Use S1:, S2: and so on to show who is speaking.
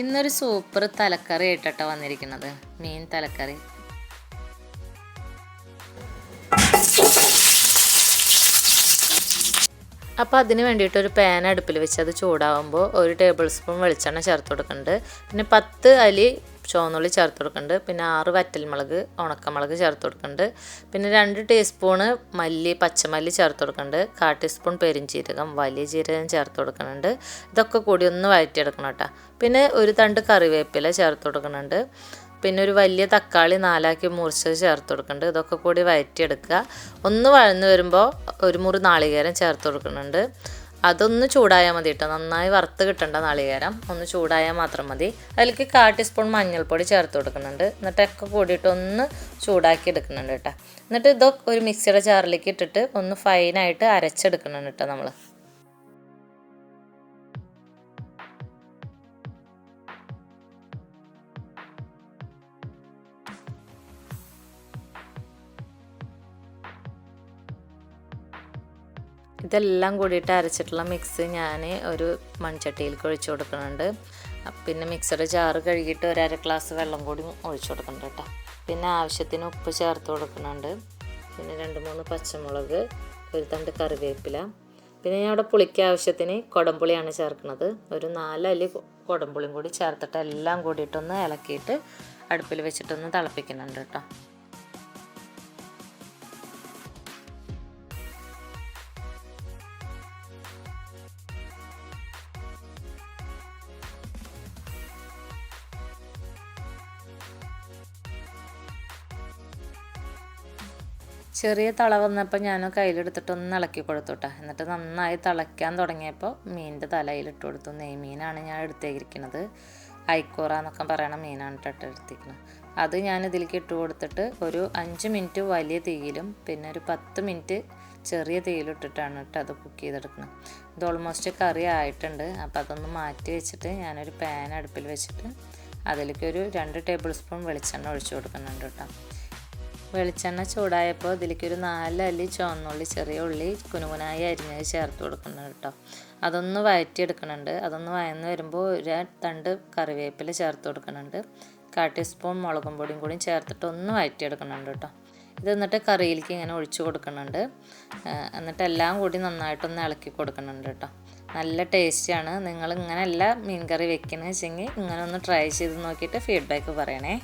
S1: ഇന്നൊരു സൂപ്പർ തലക്കറി ആയിട്ടോ വന്നിരിക്കുന്നത്. മീൻ തലക്കറി. അപ്പോൾ അതിന് വേണ്ടിയിട്ട് ഒരു പാൻ അടുപ്പിൽ വെച്ച് അത് ചൂടാവുമ്പോൾ ഒരു ടേബിൾ സ്പൂൺ വെളിച്ചെണ്ണ ചേർത്ത് കൊടുക്കുന്നുണ്ട്. പിന്നെ പത്ത് അലി ചുവന്നുള്ളി ചേർത്ത് കൊടുക്കുന്നുണ്ട് പിന്നെ ആറ് വറ്റൽമുളക് ഉണക്കമുളക് ചേർത്ത് കൊടുക്കുന്നുണ്ട് പിന്നെ രണ്ട് ടീസ്പൂണ് മല്ലി പച്ചമല്ലി ചേർത്ത് കൊടുക്കുന്നുണ്ട് കാ ടീസ്പൂൺ പെരിഞ്ചീരകം വലിയ ജീരകം ചേർത്ത് കൊടുക്കുന്നുണ്ട് ഇതൊക്കെ കൂടി ഒന്ന് വഴറ്റിയെടുക്കണം കേട്ടോ. പിന്നെ ഒരു തണ്ട് കറിവേപ്പില ചേർത്ത് കൊടുക്കുന്നുണ്ട് പിന്നെ ഒരു വലിയ തക്കാളി നാലാക്കി മുറിച്ചത് ചേർത്ത് കൊടുക്കുന്നുണ്ട് ഇതൊക്കെ കൂടി വഴറ്റിയെടുക്കുക. ഒന്ന് വഴന്ന് വരുമ്പോൾ ഒരു മുറി നാളികേരം ചേർത്ത് കൊടുക്കുന്നുണ്ട് അതൊന്ന് ചൂടായാൽ മതി കേട്ടോ നന്നായി വറുത്ത് കിട്ടേണ്ട നാളികേരം. ഒന്ന് ചൂടായാൽ മാത്രം മതി. അതിലേക്ക് കാ ടീസ്പൂൺ മഞ്ഞൾപ്പൊടി ചേർത്ത് കൊടുക്കുന്നുണ്ട്. എന്നിട്ടൊക്കെ കൂടിയിട്ട് ഒന്ന് ചൂടാക്കി എടുക്കുന്നുണ്ട് കേട്ടോ എന്നിട്ട് ഇതൊക്കെ ഒരു മിക്സിയുടെ ജാറിലേക്ക് ഇട്ടിട്ട് ഒന്ന് ഫൈനായിട്ട് അരച്ചെടുക്കുന്നുണ്ട് കേട്ടോ നമ്മൾ ഇതെല്ലാം കൂടിയിട്ട് അരച്ചിട്ടുള്ള മിക്സ് ഞാൻ ഒരു മൺചട്ടിയിലേക്ക് ഒഴിച്ചു കൊടുക്കുന്നുണ്ട്. പിന്നെ മിക്സറ് ജാറ് കഴുകിയിട്ട് ഒരു അര ഗ്ലാസ് വെള്ളം കൂടി ഒഴിച്ചു കൊടുക്കുന്നുണ്ട് കേട്ടോ. പിന്നെ ആവശ്യത്തിന് ഉപ്പ് ചേർത്ത് കൊടുക്കുന്നുണ്ട്. പിന്നെ രണ്ട് മൂന്ന് പച്ചമുളക് ഒരു തണ്ട് കറിവേപ്പില. പിന്നെ ഞാൻ അവിടെ പുളിക്ക് ആവശ്യത്തിന് കുടംപുളിയാണ് ചേർക്കുന്നത്. ഒരു നാലല്ലി കുടംപുളിയും കൂടി ചേർത്തിട്ട് എല്ലാം കൂടിയിട്ടൊന്ന് ഇളക്കിയിട്ട് അടുപ്പിൽ വെച്ചിട്ടൊന്ന് തിളപ്പിക്കുന്നുണ്ട് കേട്ടോ. ചെറിയ തള വന്നപ്പോൾ ഞാൻ കയ്യിലെടുത്തിട്ട് ഒന്ന് ഇളക്കി കൊടുത്തുട്ടാ എന്നിട്ട് നന്നായി തിളയ്ക്കാൻ തുടങ്ങിയപ്പോൾ മീനിന്റെ തലയിലിട്ട് കൊടുത്തു. നെയ്മീനാണ് ഞാൻ എടുത്തേക്കിരിക്കുന്നത് ഐക്കോറ എന്നൊക്കെ പറയണ മീനാണ് കേട്ടോ എടുത്തിരിക്കുന്നത് അത് ഞാൻ ഇതിലേക്ക് ഇട്ട് കൊടുത്തിട്ട് ഒരു അഞ്ച് മിനിറ്റ് വലിയ തീയിലും പിന്നെ ഒരു പത്ത് മിനിറ്റ് ചെറിയ തീയിലിട്ടിട്ടാണ് കേട്ടോ അത് കുക്ക് ചെയ്തെടുക്കുന്നത്. ഇത് ഓൾമോസ്റ്റ് കറി ആയിട്ടുണ്ട്. അപ്പോൾ അതൊന്ന് മാറ്റി വെച്ചിട്ട് ഞാനൊരു പാൻ അടുപ്പിൽ വെച്ചിട്ട് അതിലേക്ക് ഒരു രണ്ട് ടേബിൾ സ്പൂൺ വെളിച്ചെണ്ണ ഒഴിച്ചു കൊടുക്കുന്നുണ്ട് കേട്ടോ വെളിച്ചെണ്ണ ചൂടായപ്പോൾ ഇതിലേക്ക് ഒരു നാല് അല്ലി ചുവന്നുള്ളി ചെറിയ ഉള്ളി കുനുകുനായി അരിഞ്ഞത് ചേർത്ത് കൊടുക്കണം കേട്ടോ. അതൊന്ന് വഴറ്റിയെടുക്കണുണ്ട് അതൊന്ന് വയന്ന് വരുമ്പോൾ ഒരു തണ്ട് കറിവേപ്പില ചേർത്ത് കൊടുക്കുന്നുണ്ട് കാ ടീസ്പൂൺ മുളകും പൊടിയും കൂടി ചേർത്തിട്ട് ഒന്ന് വഴറ്റിയെടുക്കണുണ്ട് കേട്ടോ. ഇത് എന്നിട്ട് കറിയിലേക്ക് ഇങ്ങനെ ഒഴിച്ചു കൊടുക്കുന്നുണ്ട് എന്നിട്ട് എല്ലാം കൂടി നന്നായിട്ടൊന്ന് ഇളക്കി കൊടുക്കുന്നുണ്ട് കേട്ടോ. നല്ല ടേസ്റ്റിയാണ്. നിങ്ങൾ ഇങ്ങനെയല്ല മീൻ കറി വെക്കുന്നത് വെച്ചെങ്കിൽ ഇങ്ങനെ ഒന്ന് ട്രൈ ചെയ്ത് നോക്കിയിട്ട് ഫീഡ്ബാക്ക് പറയണേ.